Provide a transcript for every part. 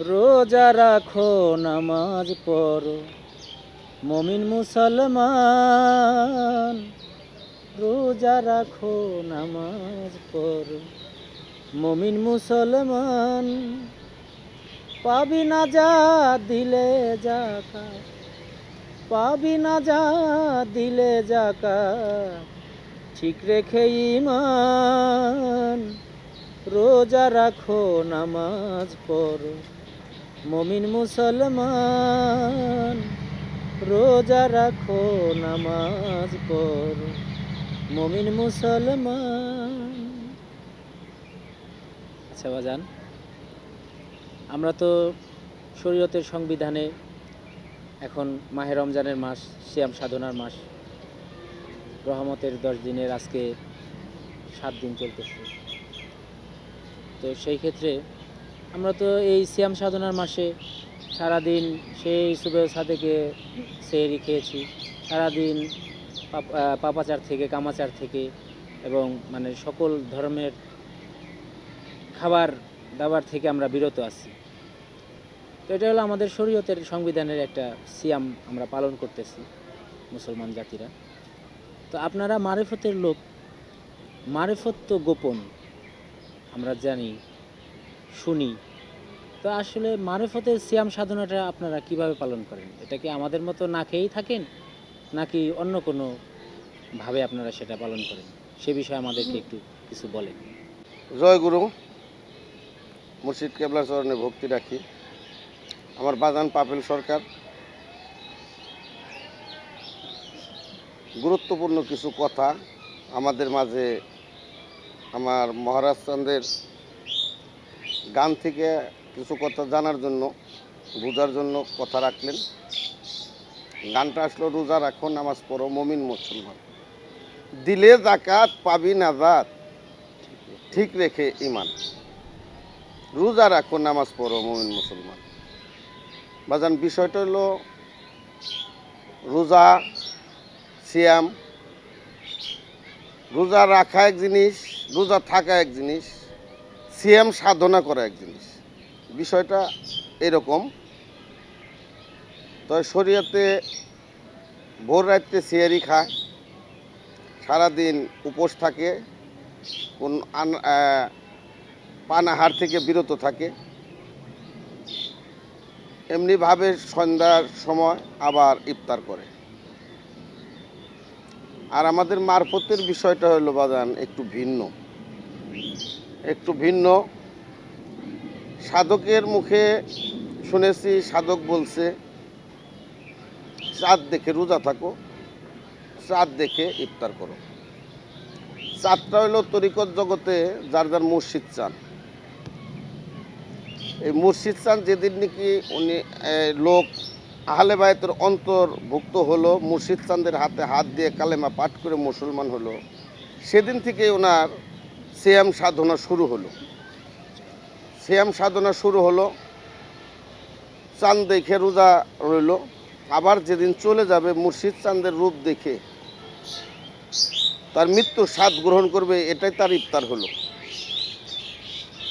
রোজা রাখো নামাজ পড়ো। মমিন মুসলমান, রোজা রাখো নামাজ পড়ো। মমিন মুসলমান, পাবি না যা দিলে যাকা পাবি না যা দিলে যাকা ঠিক রেখে ইমান রোজা রাখো নামাজ পড়ো। মমিন মুসলমান, রোজা রাখো, নামাজ পড়ো। মমিন মুসলমান। আচ্ছা বাজান, আমরা তো শরীয়তের সংবিধানে এখন মাহে রমজানের মাস, সিয়াম সাধনার মাস, রহমতের দশ দিনের আজকে সাত দিন চলতেছে। তো সেই ক্ষেত্রে আমরা তো এই সিয়াম সাধনার মাসে সারাদিন সেই সুবেহ সাদেকে সেহরি খেয়েছি। সারাদিন পাপ- পাপাচার থেকে, কামাচার থেকে এবং মানে সকল ধর্মের খাবার দাবার থেকে আমরা বিরত আছি। তো এটা হলো আমাদের শরীয়তের সংবিধানের একটা সিয়াম আমরা পালন করতেছি মুসলমান জাতিরা। তো আপনারা মারেফতের লোক, মারেফত তো গোপন, আমরা জানি শুনি। তো আসলে মারেফতের সিয়াম সাধনাটা আপনারা কীভাবে পালন করেন? এটা কি আমাদের মতো না খেয়েই থাকেন? নাকি অন্য কোনো ভাবে আপনারা সেটা পালন করেন? সে বিষয়ে আমাদেরকে একটু কিছু বলেন। জয় গুরু। মুর্শিদ কেবলার চরণে ভক্তি রাখি। আমার বাজান পাপেল সরকার। গুরুত্বপূর্ণ কিছু কথা আমাদের মাঝে আমার মহারাজ চন্দ্রের গান থেকে কিছু কথা জানার জন্য, বোঝার জন্য কথা রাখলেন। গানটা আসলো রোজা রাখো, নামাজ পড়ো, মমিন মুসলমান। দিলে জাকাত পাবি নাজাত। ঠিক রেখে ইমান রোজা রাখো, নামাজ পড়ো, মমিন মুসলমান। বাজান, বিষয়টা হলো রোজা, সিয়াম। রোজা রাখা এক জিনিস, রোজা থাকা এক জিনিস। সিয়াম সাধনা করা এক জিনিস। বিষয়টা এরকম। তো শরীয়তে ভোর রাত্রে সিয়ারি খায়, সারাদিন উপোস থাকে, কোন পানাহার থেকে বিরত থাকে। এমনিভাবে সন্ধ্যার সময় আবার ইফতার করে। আর আমাদের মারফতের বিষয়টা হলো বাদান একটু ভিন্ন। একটু ভিন্ন। সাধকের মুখে শুনেছি, সাধক বলছে, চাঁদ দেখে রোজা থাকো, চাঁদ দেখে ইফতার করো। চাঁদটা হলো তরিকত জগতে যার যার মুর্শিদ চান এই মুর্শিদ চান যেদিন নাকি উনি লোক আহলে বায়তের অন্তর্ভুক্ত হলো, মুর্শিদ চাঁদের হাতে হাত দিয়ে কালেমা পাঠ করে মুসলমান হলো, সেদিন থেকে ওনার সিয়াম সাধনা শুরু হলো। সিয়াম সাধনা শুরু হলো, চাঁদ দেখে রোজা রইল, আবার যেদিন চলে যাবে মুর্শিদ চাঁদের রূপ দেখে। তার মৃত্যুর স্বাদ গ্রহণ করবে, এটাই তার ইফতার হলো।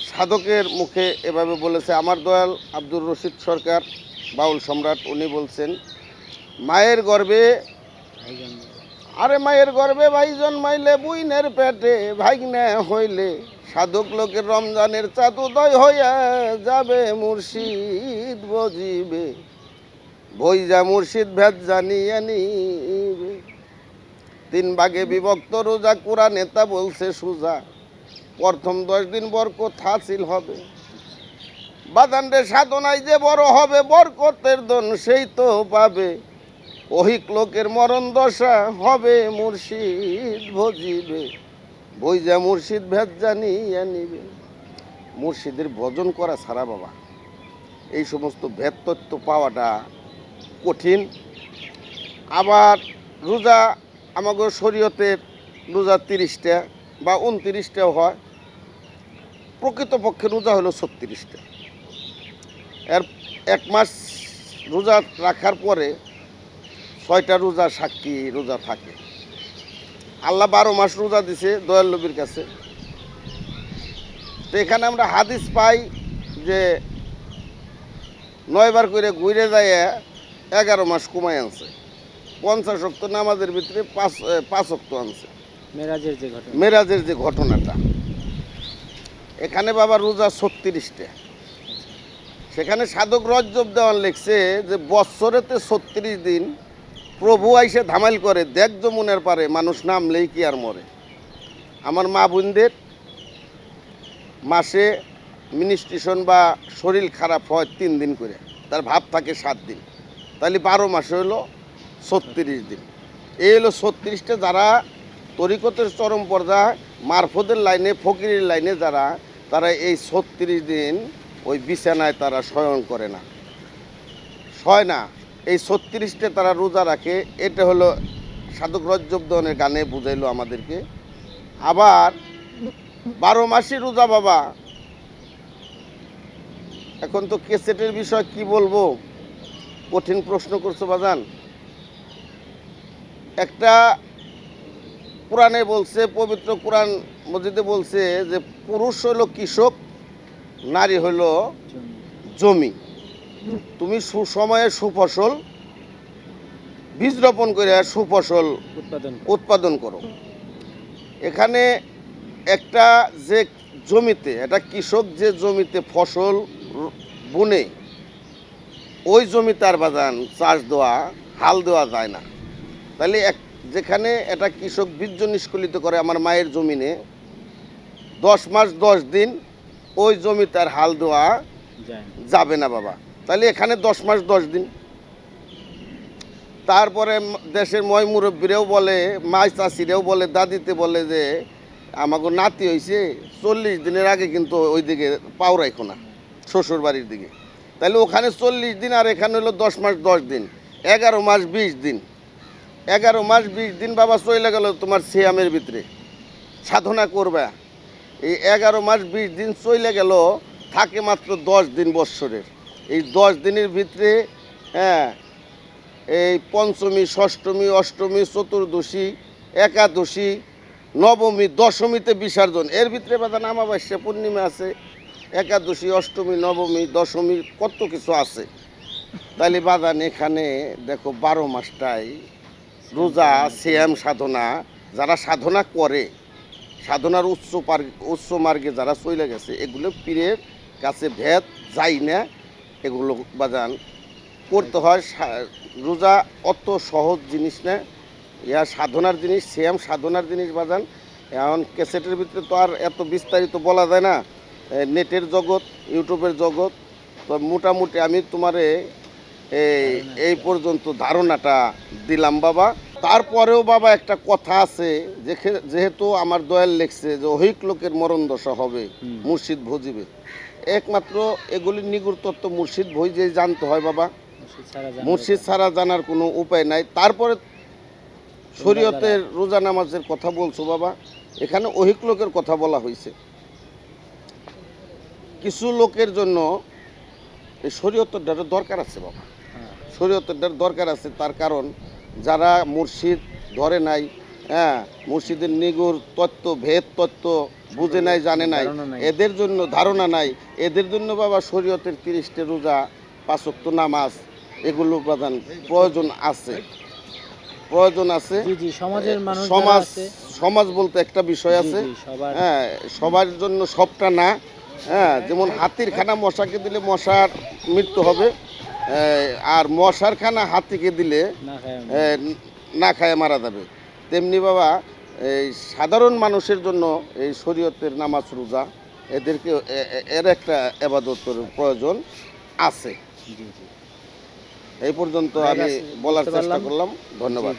সাধকের মুখে এভাবে বলেছে, আমার দয়াল আব্দুর রশিদ সরকার, বাউল সম্রাট, উনি বলছেন, মায়ের গর্ভে আরে মায়ের গর্ভে ভাই জন্মাইলে বুইনের পেটে ভাইগনে হইলে। সাধক লোকের রমজানের চাঁদ উদয় হইয়া যাবে, মুর্শিদ বজিবে। বইজা মুর্শিদ ভেদ জানিয়ে নিবে। তিন ভাগে বিভক্ত রোজা কুরা নেতা বলছে সুজা। প্রথম দশ দিন বরকত হাসিল হবে। বাদান্ডে সাধনায় যে বড় হবে, বরকতের দন সেই তো পাবে। অহিক লোকের মরণ দশা হবে মুর্শিদ ভজিবে। বইজা মুর্শিদ ভেদ জানিয়ে নিবে। মুর্শিদের ভজন করা ছাড়া বাবা, এই সমস্ত ভেদ তত্ত্ব পাওয়াটা কঠিন। আবার রোজা আমাকে শরীয়তের রোজা তিরিশটা বা উনত্রিশটাও হয়। প্রকৃতপক্ষে রোজা হলো ছত্রিশটা। এর এক মাস রোজা রাখার পরে ছয়টা রোজা সাক্ষী রোজা থাকে? আল্লাহ বারো মাস রোজা দিছে দয়াল নবীর কাছে। তো এখানে আমরা হাদিস পাই যে নয়বার করে ঘুরে যায় এগারো মাস কমাই আনছে। পঞ্চাশ অক্ত নামাজের ভিতরে পাঁচ পাঁচ অক্ত আনছে। মেরাজের যে ঘটনা। মেরাজের যে ঘটনাটা। এখানে বাবা রোজা ছত্রিশটা। সেখানে সাধক রজ্জব দেওয়ান লিখছে যে বৎসরেতে ছত্রিশ দিন প্রভু আইসে ধামাইল করে, দেখ যমুনের পারে, মানুষ নামলেই কি আর মরে। আমার মা বোনদের মাসে মিনিস্ট্রেশন বা শরীর খারাপ হয় তিন দিন করে, তার ভাব থাকে সাত দিন। তাহলে বারো মাসে হলো ছত্রিশ দিন। এই হলো ছত্রিশটা যারা তরিকতের চরম পর্যায়ে, মারফতের লাইনে, ফকিরের লাইনে যারা, তারা এই ছত্রিশ দিন ওই বিছানায় তারা শয়ন করে না। শয় না। এই ছত্রিশটা তারা রোজা রাখে, এটা হলো সাধক রজ্জবদনের গানে বুঝাইলো আমাদেরকে। আবার বারো মাসে রোজা বাবা। এখন তো কেসেটের বিষয় কি বলব? কঠিন প্রশ্ন করছ বাজান। একটা কোরআনে বলছে, পবিত্র কোরআন মসজিদে বলছে যে, পুরুষ হলো কৃষক, নারী হলো জমি জমি। তুমি সুসময়ে সুফসল বীজ রোপণ করে সুফসল উৎপাদন উৎপাদন করো। এখানে একটা যে জমিতে একটা কৃষক যে জমিতে ফসল বুনে ওই জমিতে আর বাজান চাষ দেওয়া হাল দেওয়া যায় না। তাহলে এক যেখানে একটা কৃষক বীর্য নিষ্কলিত করে আমার মায়ের জমিনে দশ মাস দশ দিন ওই জমিতে আর হাল দেওয়া যাবে না বাবা। তাহলে এখানে দশ মাস, দশ দিন। তারপরে দেশের ময় মুরব্বীরাও বলে, মাই চাষিরাও বলে, দাদিতে বলে যে আমাকে নাতি হয়েছে চল্লিশ দিনের আগে কিন্তু ওইদিকে পাও রাখো না শ্বশুর বাড়ির দিকে। তাহলে ওখানে চল্লিশ দিন আর এখানে হলো দশ মাস, দশ দিন। এগারো মাস, বিশ দিন। এগারো মাস, বিশ দিন বাবা চলে গেল তোমার সিয়ামের ভিতরে। সাধনা করবা। এই এগারো মাস, বিশ দিন চলে গেল, থাকে মাত্র দশ দিন বৎসরের। এই দশ দিনের ভিতরে হ্যাঁ এই পঞ্চমী, ষষ্ঠমী, অষ্টমী, চতুর্দশী, একাদশী, নবমী, দশমীতে বিসর্জন। এর ভিতরে বাদান আমাবাস্যা পূর্ণিমা আছে, একাদশী, অষ্টমী, নবমী দশমী কত কিছু আছে। তাহলে বাদান এখানে দেখো বারো মাসটাই রোজা শ্যাম সাধনা, যারা সাধনা করে, সাধনার উচ্চ পার উচ্চ মার্গে যারা চলে গেছে, এগুলো পীরের কাছে ভেদ, যাই না এগুলো বাজান। করতে হয় রোজা অত সহজ জিনিস না। ইয়া সাধনার জিনিস সেম সাধনার জিনিস বাজান। এখন ক্যাসেটের ভিতরে তো আর এত বিস্তারিত বলা যায় না। নেটের জগৎ, ইউটিউবের জগৎ। তো মোটামুটি আমি তোমারে এই এই পর্যন্ত ধারণাটা দিলাম বাবা। তারপরেও বাবা একটা কথা আছে যেহেতু আমার দয়াল লেখছে যে অহিক লোকের মরণ দশা হবে মুর্শিদ ভজিবে। একমাত্র এগুলি নিগুর তত্ত্ব মুর্শিদ ভই যে জানতে হয় বাবা মুর্শিদ ছাড়া জানার কোনো উপায় নাই। তারপরে শরীয়তের রোজা নামাজের কথা বলছো বাবা এখানে অহিক লোকের কথা বলা হয়েছে কিছু লোকের জন্য এই শরীয়তের দরকার আছে বাবা। হ্যাঁ, শরীয়তের দরকার আছে তার কারণ যারা মুর্শিদ ধরে নাই হ্যাঁ মুর্শিদের নিগুর তত্ত্ব ভেদ তত্ত্ব বুঝে নাই জানে নাই এদের জন্য ধারণা নাই। এদের জন্য বাবা শরীয়তের তিরিশটা রোজা পাঁচক্ত নামাজ এগুলো প্রধান প্রয়োজন আছে। প্রয়োজন আছে। সমাজের সমাজ সমাজ বলতে একটা বিষয় আছে। হ্যাঁ সবার জন্য সবটা না। হ্যাঁ যেমন হাতির খানা মশাকে দিলে মশার মৃত্যু হবে। আর মশার খানা হাত থেকে দিলে না খায় মারা যাবে। তেমনি বাবা এই সাধারণ মানুষের জন্য এই শরীয়তের নামাজ রোজা এদেরকে এর একটা এবাদত প্রয়োজন আছে। এই পর্যন্ত আমি বলার চেষ্টা করলাম। ধন্যবাদ।